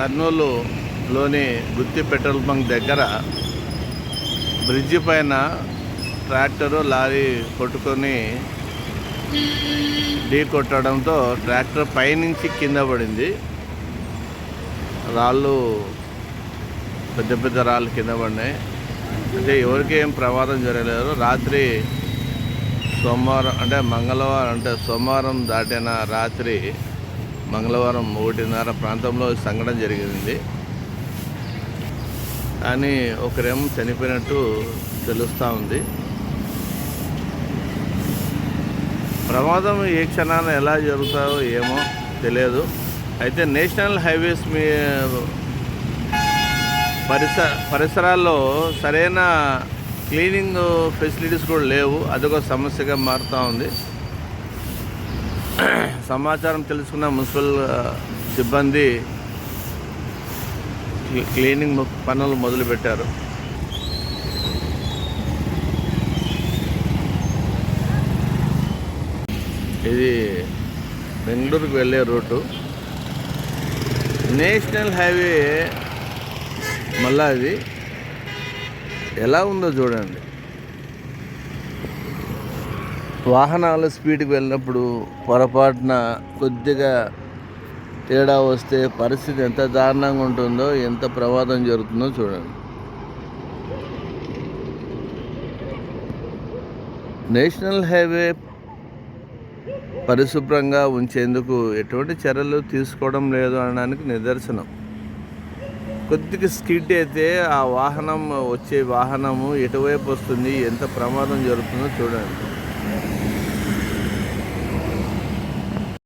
కర్నూలులోని Gooty petrol bunk దగ్గర bridge పైన tractor lorry కొట్టుకొని ఢీ కొట్టడంతో ట్రాక్టర్ పైనుంచి కింద పడింది. రాళ్ళు పెద్ద పెద్ద రాళ్ళు కింద పడినాయి. అంటే ఎవరికి ఏం ప్రమాదం జరగలేదు. రాత్రి సోమవారం అంటే మంగళవారం అంటే సోమవారం దాటిన రాత్రి మంగళవారం ఒకటిన్నర ప్రాంతంలో సంఘటన జరిగింది. కానీ ఒకరేమో చనిపోయినట్టు తెలుస్తూ ఉంది. ప్రమాదం ఏ క్షణాన ఎలా జరుగుతాయో ఏమో తెలియదు. అయితే నేషనల్ హైవేస్ మీ పరిస పరిసరాల్లో సరైన క్లీనింగ్ ఫెసిలిటీస్ కూడా లేవు. అదొక సమస్యగా మారుతూ ఉంది. సమాచారం తెలుసుకున్న మున్సిపల్ సిబ్బంది క్లీనింగ్ పనులు మొదలుపెట్టారు. ఇది బెంగళూరుకు వెళ్ళే రూటు. నేషనల్ హైవే మళ్ళా అది ఎలా ఉందో చూడండి. వాహనాలు స్పీడ్కి వెళ్ళినప్పుడు పొరపాటున కొద్దిగా తేడా వస్తే పరిస్థితి ఎంత దారుణంగా ఉంటుందో ఎంత ప్రమాదం జరుగుతుందో చూడండి. నేషనల్ హైవే పరిశుభ్రంగా ఉంచేందుకు ఎటువంటి చర్యలు తీసుకోవడం లేదు అనడానికి నిదర్శనం. కొద్దిగా స్కిడ్ అయితే ఆ వాహనం వచ్చే వాహనము ఎటువైపు వస్తుంది ఎంత ప్రమాదం జరుగుతుందో చూడండి. Yeah.